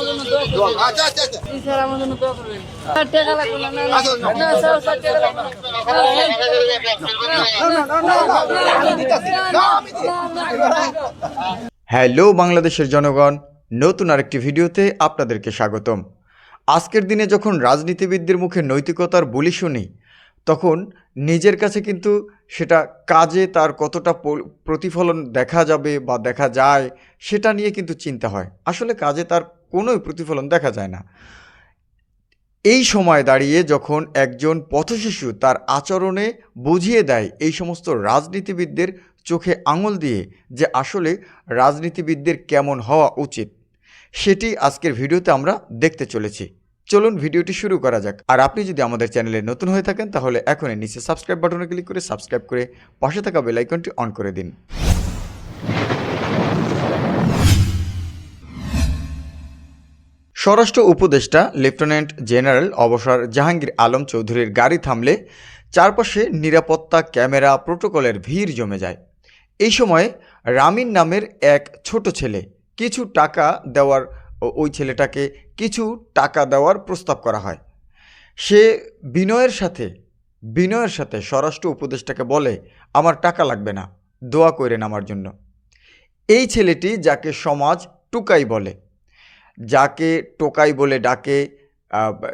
আমার জন্য দোয়া করবেন। আচ্ছা আচ্ছা আচ্ছা। স্যার আমার জন্য দোয়া করবেন। স্যার টাকা লাগবে না না না। না স্যার স্যার টাকা লাগবে হ্যালো বাংলাদেশের জনগণ। নতুন আরেকটি ভিডিওতে আপনাদেরকে স্বাগতম। আজকের দিনে যখন রাজনীতিবিদদের মুখে নৈতিকতার বলি শুনি তখন নিজের কাছে কিন্তু সেটা কাজে তার কতটা প্রতিফলন দেখা যাবে বা দেখা যায় সেটা নিয়ে কিন্তু চিন্তা হয়। আসলে কাজে তার কোনোই প্রতিফলন দেখা যায় না। এই সময় দাঁড়িয়ে যখন একজন পথশিশু তার আচরণে বুঝিয়ে দেয় এই সমস্ত রাজনীতিবিদদের চোখে আঙুল দিয়ে যে আসলে রাজনীতিবিদদের কেমন হওয়া উচিত, সেটি আজকের ভিডিওতে আমরা দেখতে চলেছি। চলুন ভিডিওটি শুরু করা যাক। আর আপনি যদি আমাদের চ্যানেলে নতুন হয়ে থাকেন তাহলে এখনই নিচে সাবস্ক্রাইব বাটনে ক্লিক করে সাবস্ক্রাইব করে পাশে থাকা বেল আইকনটি অন করে দিন। স্বরাষ্ট্র উপদেষ্টা, লেফটেন্যান্ট জেনারেল অবসর জাহাঙ্গীর আলম চৌধুরীর গাড়ি থামলে চারপাশে নিরাপত্তা ক্যামেরা প্রোটোকলের ভিড় জমে যায়। এই সময়ে রামিন নামের এক ছোট ছেলে কিছু টাকা দেওয়ার ওই ছেলেটাকে কিছু টাকা দেওয়ার প্রস্তাব করা হয়। সে বিনয়ের সাথে বিনয়ের সাথে স্বরাষ্ট্র উপদেষ্টাকে বলে, আমার টাকা লাগবে না, দোয়া করেন আমার জন্য। এই ছেলেটি যাকে সমাজ টুকাই বলে যাকে টোকাই বলে ডাকে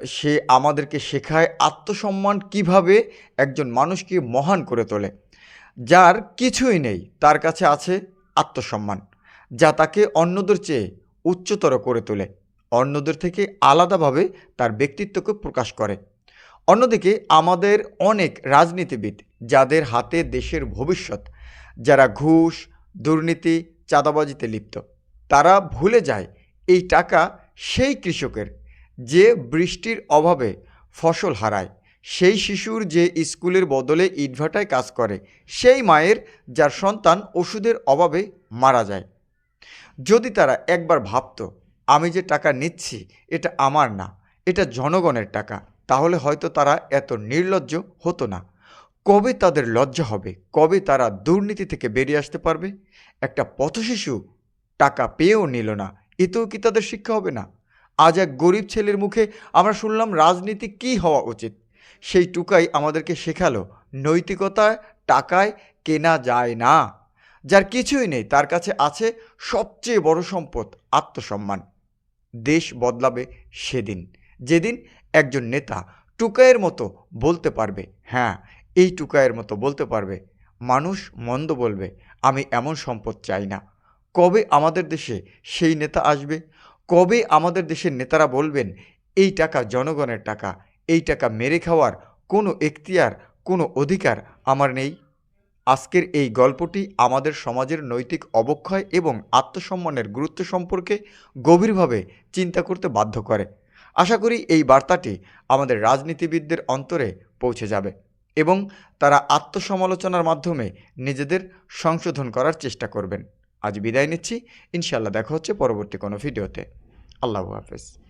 সে আমাদেরকে শেখায় আত্মসম্মান কীভাবে একজন মানুষকে মহান করে তোলে। যার কিছুই নেই, তার কাছে আছে আত্মসম্মান, যা তাকে অন্যদের চেয়ে উচ্চতর করে তোলে। অন্যদের থেকে আলাদাভাবে তার ব্যক্তিত্বকে প্রকাশ করে। অন্যদিকে আমাদের অনেক রাজনীতিবিদ, যাদের হাতে দেশের ভবিষ্যৎ, যারা ঘুষ, দুর্নীতি, চাঁদাবাজিতে লিপ্ত, তারা ভুলে যায় এই টাকা সেই কৃষকের যে বৃষ্টির অভাবে ফসল হারায়, সেই শিশুর যে স্কুলের বদলে ইটভাটায় কাজ করে, সেই মায়ের যার সন্তান ওষুধের অভাবে মারা যায়। যদি তারা একবার ভাবতো, আমি যে টাকা নিচ্ছি, এটা আমার না, এটা জনগণের টাকা তাহলে হয়তো তারা এত নির্লজ্জ হতো না। কবে তাদের লজ্জা হবে? কবে তারা দুর্নীতি থেকে বেরিয়ে আসতে পারবে? একটা পথশিশু টাকা পেয়েও নিল না। এতেও কি তাদের শিক্ষা হবে না? আজ এক গরিব ছেলের মুখে আমরা শুনলাম রাজনীতি কী হওয়া উচিত? সেই টুকাই আমাদেরকে শেখালো, নৈতিকতায় টাকায় কেনা যায় না। যার কিছুই নেই, তার কাছে আছে সবচেয়ে বড় সম্পদ, আত্মসম্মান। দেশ বদলাবে সেদিন, যেদিন একজন নেতা টুকায়ের মতো বলতে পারবে হ্যাঁ এই টুকায়ের মতো বলতে পারবে। মানুষ মন্দ বলবে, আমি এমন সম্পদ চাই না। কবে আমাদের দেশে সেই নেতা আসবে? কবে আমাদের দেশের নেতারা বলবেন, এই টাকা জনগণের টাকা, এই টাকা মেরে খাওয়ার কোনো এখতিয়ার, কোনো অধিকার আমার নেই আজকের এই গল্পটি আমাদের সমাজের নৈতিক অবক্ষয় এবং আত্মসম্মানের গুরুত্ব সম্পর্কে গভীরভাবে চিন্তা করতে বাধ্য করে। আশা করি এই বার্তাটি আমাদের রাজনীতিবিদদের অন্তরে পৌঁছে যাবে এবং তারা আত্মসমালোচনার মাধ্যমে নিজেদের সংশোধন করার চেষ্টা করবেন। আজ বিদায় নিচ্ছি। ইনশাল্লাহ দেখা হচ্ছে পরবর্তী কোনো ভিডিওতে। আল্লাহ হাফেজ।